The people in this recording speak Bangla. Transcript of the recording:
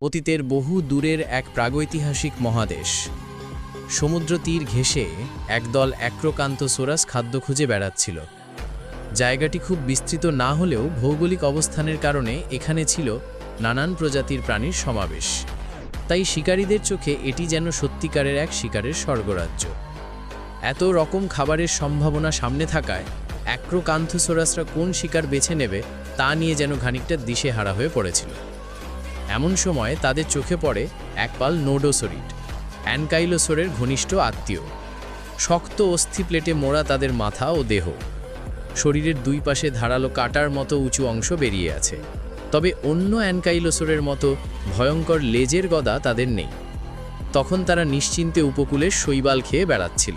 অতীতের বহু দূরের এক প্রাগৈতিহাসিক মহাদেশ। সমুদ্র তীর ঘেঁষে একদল অ্যাক্রোকান্ত সোরাস খাদ্য খুঁজে বেড়াচ্ছিল। জায়গাটি খুব বিস্তৃত না হলেও ভৌগোলিক অবস্থানের কারণে এখানে ছিল নানান প্রজাতির প্রাণীর সমাবেশ। তাই শিকারীদের চোখে এটি যেন সত্যিকারের এক শিকারের স্বর্গরাজ্য। এত রকম খাবারের সম্ভাবনা সামনে থাকায় অ্যাক্রোকান্থোসোরাসরা কোন শিকার বেছে নেবে তা নিয়ে যেন খানিকটা দিশেহারা হয়ে পড়েছিল। এমন সময় তাদের চোখে পড়ে একপাল নোডোসোরিড অ্যানকাইলোসোরের ঘনিষ্ঠ আত্মীয়। শক্ত অস্থি প্লেটে মোড়া তাদের মাথা ও দেহ। শরীরের দুই পাশে ধারালো কাটার মতো উঁচু অংশ বেরিয়ে আছে। তবে অন্য অ্যানকাইলোসোরের মতো ভয়ঙ্কর লেজের গদা তাদের নেই। তখন তারা নিশ্চিন্তে উপকূলের শৈবাল খেয়ে বেড়াচ্ছিল।